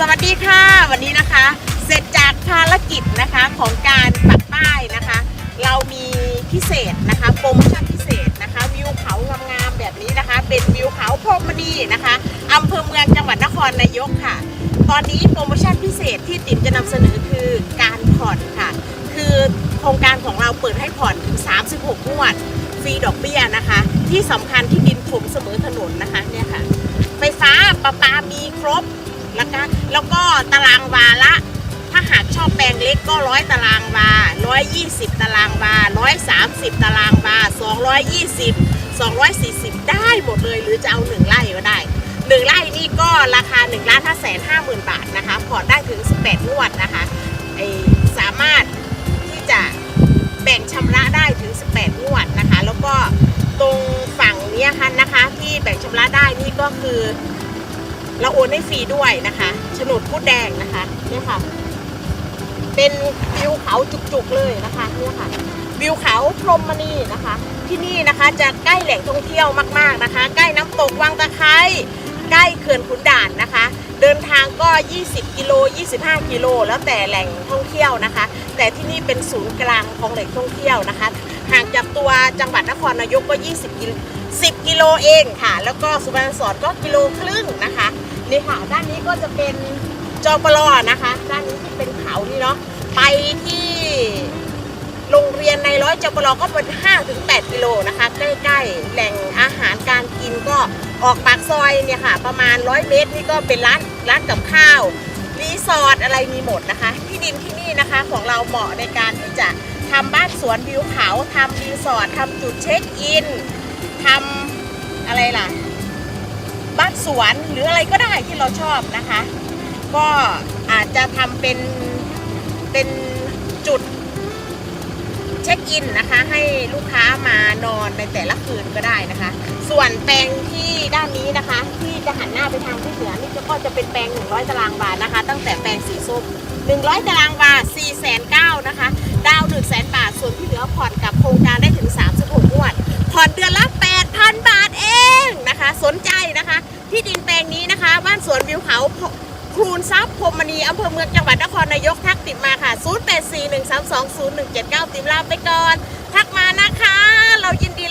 สวัสดีค่ะ วันนี้นะคะ เสร็จจากภารกิจนะคะของการปักป้ายนะคะ เรามีพิเศษนะคะโปรโมชั่นพิเศษนะคะ วิวเขางามๆแบบนี้นะคะ เป็นวิวเขาพรหมณีนะคะอำเภอเมืองจังหวัดนครนายกค่ะ ตอนนี้โปรโมชั่นพิเศษที่ติ๋มจะนำเสนอคือการผ่อนค่ะ คือโครงการของเราเปิดให้ผ่อนถึง 36งวดฟรีดอกเบี้ยนะคะ ที่สำคัญที่ดินถมเสมอถนนนะคะเนี่ยค่ะ ไฟฟ้าประปามีครบ แล้วก็แล้วก็ตารางวาละ ถ้าหากชอบแปลงเล็กก็ร้อยตารางวา120ตารางวา130ตารางวา220 240ได้หมดเลยหรือจะเอา1ไร่ก็ได้1ไร่นี่ก็ราคา1ล้าน5แสน5หมื่นบาทนะคะผ่อนได้ถึง 18 งวดนะคะสามารถที่จะแบ่งชำระได้ถึง 18 งวดนะคะ แล้วก็ตรงฝั่งนี้ค่ะนะคะที่แบ่งชำระได้นี่ก็คือ เราโอนให้ฟรีด้วยนะคะโฉนดพูดแดงนะคะเนี่ยค่ะ เป็นวิวเขาจุกๆเลยนะคะเนี่ยค่ะ วิวเขาพรหมณีนะคะ ที่นี่นะคะจะใกล้แหล่งท่องเที่ยวมากๆนะคะ ใกล้น้ำตกวังตะไคร้ใกล้เขื่อนขุนด่านนะคะ เดินทางก็ 20 กิโล 25 กิโล แล้วแต่แหล่งท่องเที่ยวนะคะ แต่ที่นี่เป็นศูนย์กลางของแหล่งท่องเที่ยวนะคะ ห่างจากตัวจังหวัดนครนายกก็ 20 กิโล10 กิโลเองค่ะ แล้วก็สุวรรณสอนก็กิโลครึ่งนะคะ นี่ค่ะ ด้านนี้ก็จะเป็นจอปลอนะคะ ด้านนี้ที่เป็นเขานี่เนาะไปที่โรงเรียนในร้อยจอปลอก็เป็น5ถึง8กิโลนะคะ ใกล้ๆแหล่งอาหารการกินก็ออกปากซอยเนี่ยค่ะ ประมาณ 100 เมตรนี่ก็เป็นร้านร้านกับข้าวรีสอร์ทอะไรมีหมดนะคะ ที่ดินที่นี่นะคะของเราเหมาะในการที่จะทำบ้านสวนวิวเขาทำรีสอร์ททำจุดเช็คอินทำอะไรล่ะ สวนหรืออะไรก็ได้ที่เราชอบนะคะ ก็อาจจะทำเป็นเป็นจุดเช็คอินนะคะ ให้ลูกค้ามานอนในแต่ละคืนก็ได้นะคะ ส่วนแปลงที่ด้านนี้นะคะ ที่จะหันหน้าไปทางที่เหนือนี่ก็จะเป็นแปลง 100 ตารางวานะคะ ตั้งแต่แปลงสีส้ม100 ตารางวา4 9 0 0 0นะคะ ดาว1 0 0 0 0บาทส่วนกับโครงการได้ถึง 36งวด ผ่อนเดือนละ 8,000 บาทเองนะคะ สนใจนะคะ ที่ดินแปลงนี้นะคะ บ้านสวนวิวเขาครูนทรัพย์พรมณีอำเภอเมืองจังหวัดนครนายกทักติดมาค่ะ 0841320179 ติมลาไปก่อน ทักมานะคะ เรายินดี